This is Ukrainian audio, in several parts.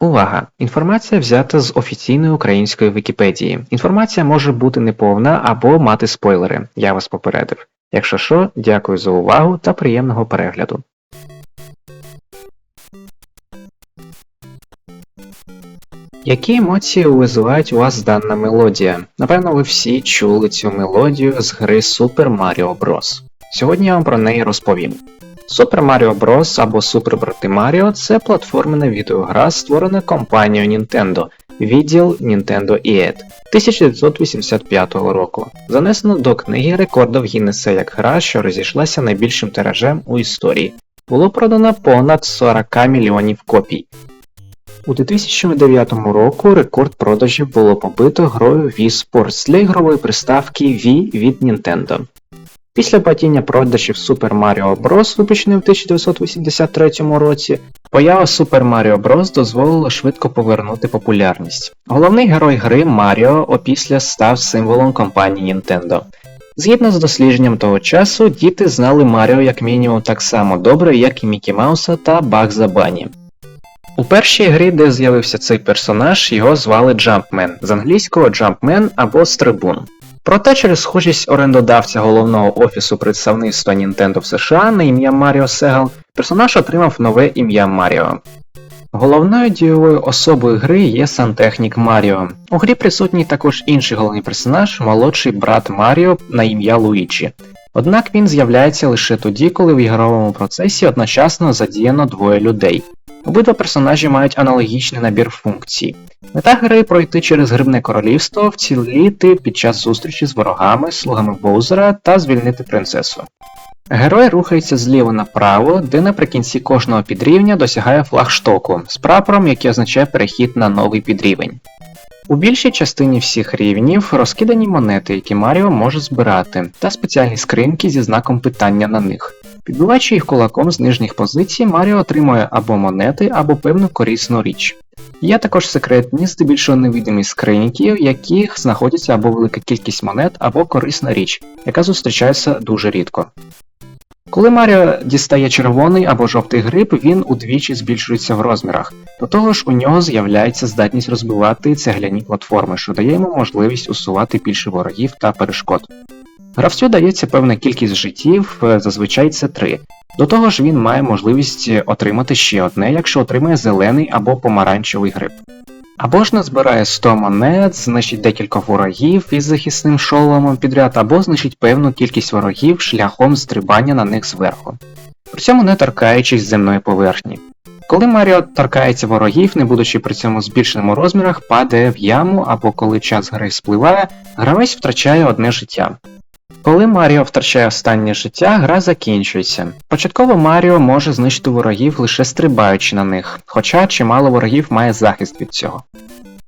Увага! Інформація взята з офіційної української Вікіпедії. Інформація може бути неповна або мати спойлери. Я вас попередив. Якщо що, дякую за увагу та приємного перегляду. Які емоції визивають у вас дана мелодія? Напевно, ви всі чули цю мелодію з гри Super Mario Bros. Сьогодні я вам про неї розповім. Super Mario Bros. або Super Брати Mario це платформена відеогра, створена компанією Nintendo, відділ Nintendo EAD 1985 року. Занесено до книги рекордів Гіннеса як гра, що розійшлася найбільшим тиражем у історії. Було продано понад 40 мільйонів копій. У 2009 року рекорд продажів було побито грою Wii Sports для ігрової приставки Wii від Nintendo. Після падіння продажів Super Mario Bros. випущений в 1983 році, поява Super Mario Bros. дозволила швидко повернути популярність. Головний герой гри Маріо опісля став символом компанії Nintendo. Згідно з дослідженням того часу, діти знали Маріо як мінімум так само добре, як і Мікі Мауса та Багза Бані. У першій грі, де з'явився цей персонаж, його звали Jumpman, з англійського Jumpman або Стрибун. Проте через схожість орендодавця головного офісу представництва Nintendo в США на ім'я Маріо Сегал, персонаж отримав нове ім'я Маріо. Головною дієвою особою гри є сантехнік Маріо. У грі присутній також інший головний персонаж, молодший брат Маріо на ім'я Луїджі. Однак він з'являється лише тоді, коли в ігровому процесі одночасно задіяно двоє людей. Обидва персонажі мають аналогічний набір функцій. Мета гри пройти через Грибне королівство, вціліти під час зустрічі з ворогами, слугами Боузера та звільнити принцесу. Герой рухається зліва направо, де наприкінці кожного підрівня досягає флагштоку з прапором, який означає перехід на новий підрівень. У більшій частині всіх рівнів розкидані монети, які Маріо може збирати, та спеціальні скриньки зі знаком питання на них. Підбиваючи їх кулаком з нижніх позицій, Маріо отримує або монети, або певну корисну річ. Є також секретні, здебільшого невидимі скриньки, в яких знаходиться або велика кількість монет, або корисна річ, яка зустрічається дуже рідко. Коли Маріо дістає червоний або жовтий гриб, він удвічі збільшується в розмірах. До того ж, у нього з'являється здатність розбивати цегляні платформи, що дає йому можливість усувати більше ворогів та перешкод. Гравцю дається певна кількість життів, е, зазвичай це 3. До того ж він має можливість отримати ще одне, якщо отримає зелений або помаранчевий гриб. Або ж назбирає 100 монет, знищить декілька ворогів із захисним шоломом підряд, або знищить певну кількість ворогів шляхом стрибання на них зверху, при цьому не торкаючись земної поверхні. Коли Маріо торкається ворогів, не будучи при цьому збільшеним у розмірах, падає в яму або коли час гри спливає, гравець втрачає одне життя. Коли Маріо втрачає останнє життя, гра закінчується. Початково Маріо може знищити ворогів лише стрибаючи на них, хоча чимало ворогів має захист від цього.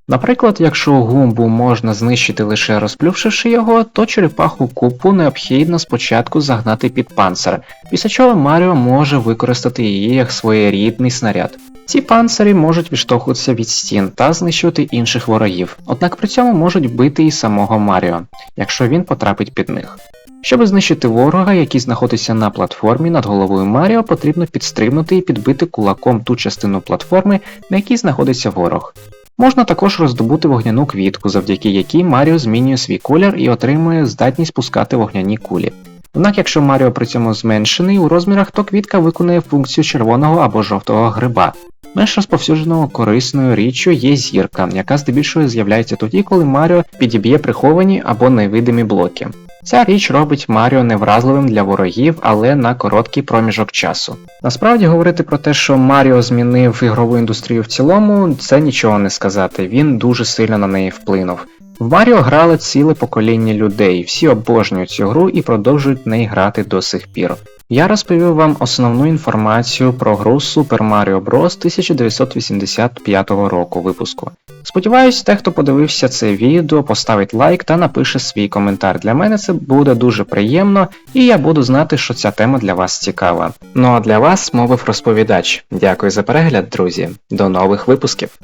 Наприклад, якщо гумбу можна знищити лише розплювшивши його, то черепаху купу необхідно спочатку загнати під панцир, після чого Маріо може використати її як своєрідний снаряд. Ці панцирі можуть відштовхуватися від стін та знищувати інших ворогів, однак при цьому можуть бити і самого Маріо, якщо він потрапить під них. Щоб знищити ворога, який знаходиться на платформі над головою Маріо, потрібно підстрибнути і підбити кулаком ту частину платформи, на якій знаходиться ворог. Можна також роздобути вогняну квітку, завдяки якій Маріо змінює свій колір і отримує здатність пускати вогняні кулі. Однак, якщо Маріо при цьому зменшений у розмірах, то квітка виконує функцію червоного або жовтого гриба. Менш розповсюдженою корисною річчю є зірка, яка здебільшого з'являється тоді, коли Маріо підіб'є приховані або невидимі блоки. Ця річ робить Маріо невразливим для ворогів, але на короткий проміжок часу. Насправді говорити про те, що Маріо змінив ігрову індустрію в цілому, це нічого не сказати, він дуже сильно на неї вплинув. В Маріо грали ціле покоління людей, всі обожнюють цю гру і продовжують в неї грати до сих пір. Я розповів вам основну інформацію про гру Super Mario Bros. 1985 року випуску. Сподіваюсь, те, хто подивився це відео, поставить лайк та напише свій коментар. Для мене це буде дуже приємно, і я буду знати, що ця тема для вас цікава. Ну а для вас мовив розповідач. Дякую за перегляд, друзі. До нових випусків!